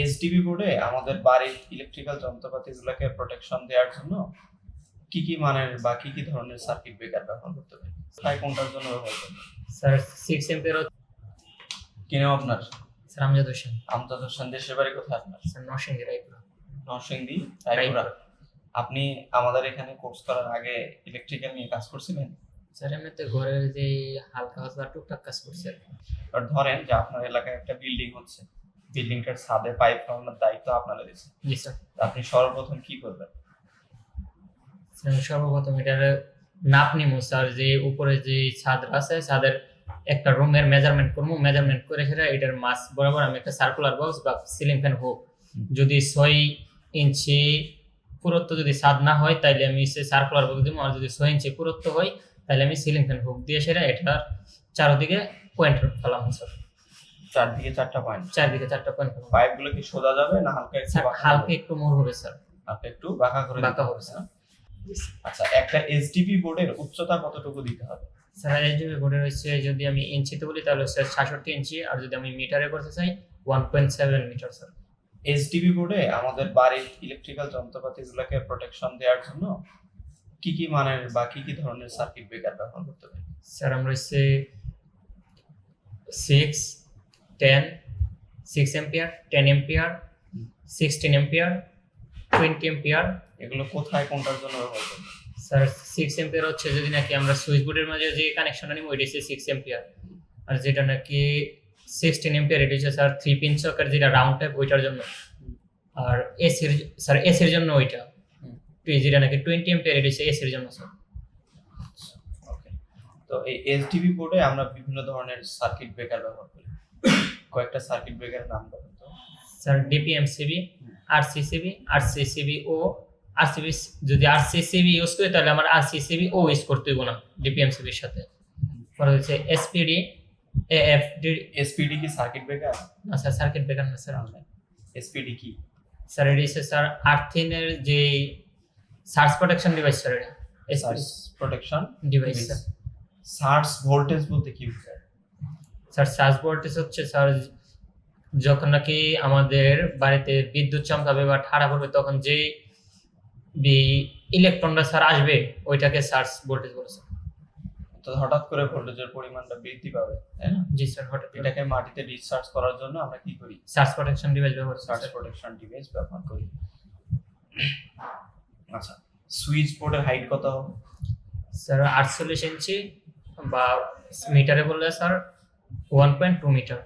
HDB বোর্ডে আমাদের বাড়ির ইলেকট্রিক্যাল যন্ত্রপাতিগুলোকে প্রোটেকশন দেওয়ার জন্য কি কি মানের বা কি কি ধরনের সার্কিট ব্রেকার ব্যবহার করতে পারি? প্রায় কোনটার জন্য ব্যবহার করবেন স্যার সিক্স এম্পিয়ার কিনেও আপনার? স্যার আমজাদ হোসেন। আমজাদ হোসেন দেশের বাড়ি কোথায় আপনার? স্যার নরসিংদী রায়পুরা। নরসিংদী রায়পুরা। আপনি আমাদের এখানে কোর্স করার আগে ইলেকট্রিক্যাল নিয়ে কাজ করছিলেন? স্যার এমনিতে ঘরের যে হালকা হালকা টুকটাক কাজ করছে কি। আর ধরেন যে আপনার এলাকায় একটা বিল্ডিং হচ্ছে। বিল্ডিংটার ছাদে পাইপ লাগানোর দায়িত্ব আপনার দিচ্ছে জি স্যার। আপনি সর্বপ্রথম কি করবেন? সর্বপ্রথম এটার নাপ নিমু স্যার যে উপরে যে ছাদ আছে ছাদের একটা রুমের মেজারমেন্ট করব মেজারমেন্ট করে সেটা এটার মাস বরাবর আমি একটা সার্কুলার বক্স বা সিলিং ফ্যান হোক। যদি ছয় ইঞ্চি পুরুত্ব যদি ছাদ না হয় তাইলে আমি সে সার্কুলার বক্স দিব আর যদি ছয় ইঞ্চি পুরুত্ব হয় তাহলে আমি সিলিং ফ্যান হুক দিয়ে সেটা এটার চারদিকে পয়েন্ট ফেলাম স্যার। চারদিকে চারটা পয়েন্ট চারদিকে চারটা পয়েন্ট ফেলাম পাইপগুলো কি সোজা যাবে না হালকা একটু হালকা একটু মোড় হবে স্যার। হালকা একটু বাঁকা করে বাঁকা হবে, স্যার। আচ্ছা একটা এইচডিবি বোর্ডের উচ্চতা কতটুকু দিতে হবে? স্যার এইচডিবি বোর্ডে রয়েছে যদি আমি ইঞ্চিতে বলি তাহলে স্যার সাতষট্টি ইঞ্চি আর যদি আমি মিটারে করতে চাই one point seven metre sir. HDB বোর্ডে আমাদের বাড়ির ইলেকট্রিক্যাল যন্ত্রপাতিগুলোকে প্রোটেকশন দেওয়ার জন্য কি কি মানের বা কি কি ধরনের সার্কিট ব্রেকার ব্যবহার করতে পারি? স্যার আমরা হচ্ছে six ten six ampere ten ampere sixteen ampere twenty ampere এগুলো কোথায় কোনটার জন্য ব্যবহার করবেন? স্যার সিক্স এম্পিয়ার হচ্ছে যদি নাকি আমরা সুইচ বোর্ডের মাঝে যে কানেকশনটা নিব ওইটা হচ্ছে সিক্স এম্পিয়ার আর যেটা নাকি সিক্সটিন এম্পিয়ার এটা হচ্ছে স্যার থ্রি পিন সকের যেটা রাউন্ড টাইপ ওইটার জন্য। আর এসির স্যার এসির জন্য ওইটা। যেটা নাকি টোয়েন্টি এম্পিয়ার এটা হচ্ছে এসির জন্য স্যার। ওকে তো এই এইচডিবি বোর্ডে আমরা বিভিন্ন ধরনের সার্কিট ব্রেকার ব্যবহার করি। কয়েকটা সার্কিট ব্রেকারের নাম বলুন তো? স্যার ডিপিএমসিবি আরসিসিবি আরসিসিবি ও আরসিবি যদি আরসিসিবি ইউজ করি তাহলে আমার আরসিসিবি ও ইউজ করতে হইব না ডিপিএমসিবির সাথে। পরে হচ্ছে এসপিডি এএফডি এসপিডি কি সার্কিট ব্রেকার না স্যার সার্কিট ব্রেকার না স্যার। এসপিডি কি? স্যার এটি স্যার আর্থিনের যে সার্চ প্রোটেকশন ডিভাইস স্যার এটা। Surge protection device sir. Surge voltage বলতে কি বোঝায়? স্যার সার্চ ভোল্টেজ হচ্ছে স্যার যখন নাকি আমাদের বাড়িতে বিদ্যুৎ চমকাবে বা ঠাড়া পড়বে তখন যে ইলেকট্রনটা স্যার আসবে ওইটাকে সার্চ ভোল্টেজ বলে স্যার। তো হঠাৎ করে ভোল্টেজের পরিমাণটা বৃদ্ধি পাবে তাই না? জি স্যার হঠাৎ এটাকে মাটিতে ডিসচার্জ করার জন্য আমরা কি করি? সার্চ প্রোটেকশন ডিভাইস ব্যবহার সার্চ প্রোটেকশন ডিভাইস ব্যবহার করি। আচ্ছা সুইচ বোর্ডের হাইট কত? হবে স্যার আটচল্লিশ ইঞ্চি বা মিটারে বললে sir one point two metre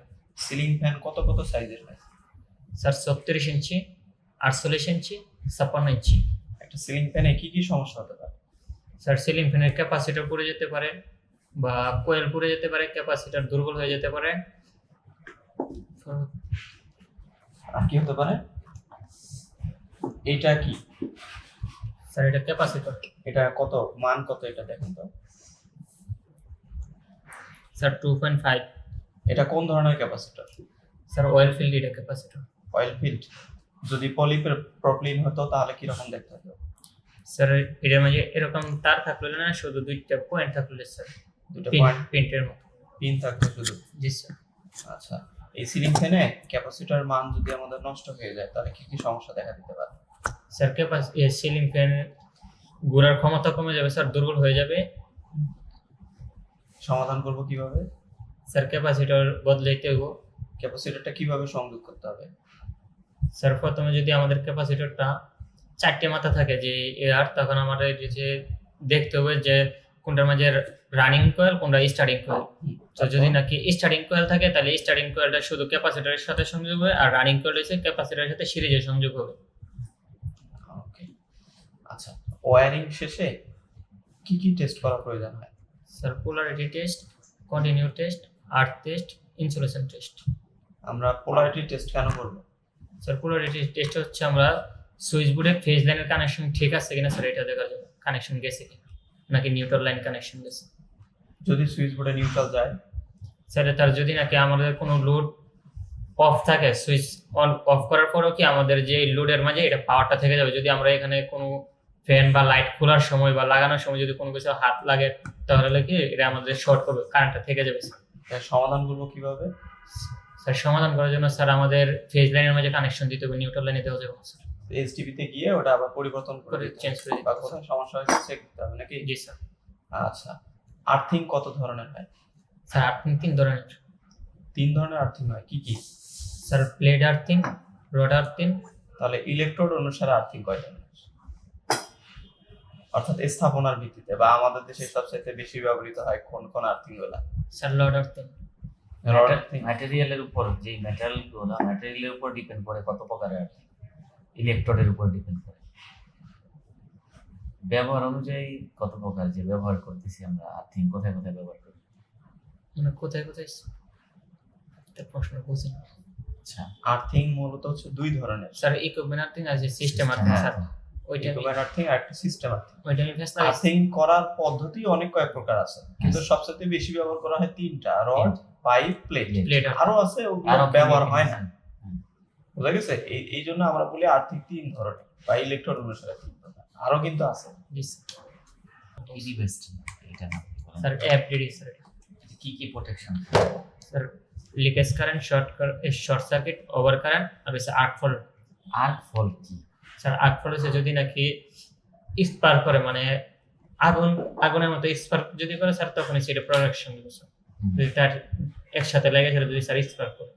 ceiling fan কত কত সাইজের হয় স্যার ছত্রিশ ইঞ্চি আটচল্লিশ ইঞ্চি ছাপ্পান্ন ইঞ্চি। একটা সিলিং ফ্যানে কি কি সমস্যা হতে পারে? স্যার সিলিং ফ্যানের ক্যাপাসিটার পড়ে যেতে পারে বা কোয়েল পড়ে যেতে পারে ক্যাপাসিটার দুর্বল হয়ে যেতে পারে। আর কি হতে পারে? এটা কি? স্যার এটা ক্যাপাসিটর এটা কত? মান কত এটা দেখেন তো। স্যার টু পয়েন্ট ফাইভ এটা কোন ধরনের ক্যাপাসিটর? স্যার অয়েল ফিল্ড এটা ক্যাপাসিটর। অয়েল ফিল্ড যদি পলিপের প্রবলেম হতো তাহলে কি রকম দেখতে হতো স্যার এটার মাঝে এরকম তার থাকলে না শুধু দুইটা পয়েন্ট থাকলে স্যার দুটো পয়েন্ট প্রিন্টের মতো। পিন থাকতো শুধু? জি স্যার। আচ্ছা এই সিলিং ফ্যানে ক্যাপাসিটর মান যদি আমাদের নষ্ট হয়ে যায় তাহলে কি কি সমস্যা দেখা দিতে পারে? স্যার ক্যাপাস সিলিং ফ্যান ঘোরার ক্ষমতা কমে যাবে স্যার দুর্বল হয়ে যাবে। সমাধান করব কীভাবে? স্যার ক্যাপাসিটর বদলাইতে হইব। ক্যাপাসিটরটা কীভাবে সংযোগ করতে হবে? স্যার প্রথমে যদি আমাদের ক্যাপাসিটরটা চারটে মাথা থাকে যে এয়ার তখন আমাদের যে যে দেখতে হবে যে কোনটার মাঝে রানিং কয়েল কোনটা স্টার্টিং কয়েল তো যদি নাকি স্টার্টিং কয়েল থাকে তাহলে স্টার্টিং কয়েলটা শুধু ক্যাপাসিটরের সাথে সংযোগ হবে আর রানিং কয়েল হচ্ছে ক্যাপাসিটরের সাথে সিরিজে সংযোগ হবে। ওকে আচ্ছা ওয়্যারিং শেষে কি কি টেস্ট করা প্রয়োজন হয়? Sir polarity test continue test earth test insulation test আমরা পোলারিটি টেস্ট কেন করব? স্যার পোলারিটি টেস্ট হচ্ছে আমরা সুইচ বোর্ডে ফেজ লাইনের কানেকশন ঠিক আছে কিনা স্যার এটা দেখার জন্য। কানেকশন গেছে কিনা? নাকি নিউট্রাল লাইন কানেকশন গেছে? যদি সুইচ বোর্ডে নিউট্রাল যায়? স্যার তার যদি নাকি আমাদের কোনো লোড অফ থাকে সুইচ অন অফ করার পরেও কি আমাদের যে লোডের মাঝে এটা পাওয়ারটা থেকে যাবে? যদি আমরা এখানে কোনো ফ্যান বা লাইট খোলার সময় বা লাগানোর সময় যদি কোনো কিছু হাত লাগে তাহলে কি এটা আমাদের শর্ট করবে কারেন্টটা থেকে যাবে স্যার এর সমাধান করব কীভাবে? স্যার সমাধান করার জন্য স্যার আমাদের ফেজ লাইনের মাঝে কানেকশন দিতে হবে নিউট্রাল লাইনে দেওয়া যাবে স্যার। এইচডিবি তে গিয়ে ওটা আবার পরিবর্তন করে। চেঞ্জ করে দিতে হবে, কোথায় সমস্যা হয়েছে চেক দিতে হবে নাকি? জি স্যার। আচ্ছা আর্থিং কত ধরনের হয়? স্যার আর্থিং তিন ধরনের। তিন ধরনের আর্থিং হয় কি কি? Sir plate earthing rod earthing. তাহলে ইলেকট্রোড অনুসারে আর্থিং কয় ধরনের অর্থাৎ স্থাপনার ভিত্তিতে বা আমাদের দেশে সবচেয়ে বেশি ব্যবহৃত হয় কোন কোন আর্থিংগুলা স্যার আর্থিং ম্যাটেরিয়ালের উপর যে ম্যাটেরিয়ালগুলো ম্যাটেরিয়ালের উপর ডিপেন্ড করে কত প্রকারের আর ইলেকট্রোডের উপর ডিপেন্ড করে। ব্যবহার অনুযায়ী কত প্রকার যে ব্যবহার করতেছি আমরা আর্থিং কোথায় কোথায় ব্যবহার করি? মানে কোথায় কোথায় প্রশ্ন বুঝিনি আচ্ছা। আর্থিং মূলত হচ্ছে দুই ধরনের। স্যার ইকুইপমেন্ট আর্থিং আর যে সিস্টেম আর্থিং স্যার ওইটা আমি আর্থিং আর একটা সিস্টেম আর্থিং ওইটা আর্থিং করার পদ্ধতি অনেক কয়েক প্রকার আছে। কিন্তু সবচেয়ে বেশি ব্যবহার করা হয় তিনটা রড পাইপ প্লেট প্লেট আরও। আছে ওগুলো আরও ব্যবহার হয় না। বুঝা গেছে? এই এই জন্য আমরা বলি আর্থিক তিন ধরনের বা ইলেকট্রন অনুসারে তিন ধরনের। আরও কিন্তু আছে। ইজি বেস্ট এটা না স্যার এফডিডি স্যার কি কি protection sir leakage current short short circuit over current আর আর্ক ফল আর্ক ফল কি স্যার আর্ক ফল যদি নাকি স্পার্ক করে মানে আগুন আগুনের মতো স্পার্ক যদি করে স্যার তখন সেটা প্রোডাকশন দিবস যদি তার একসাথে লেগে সেটা যদি স্যার স্পার্ক করে।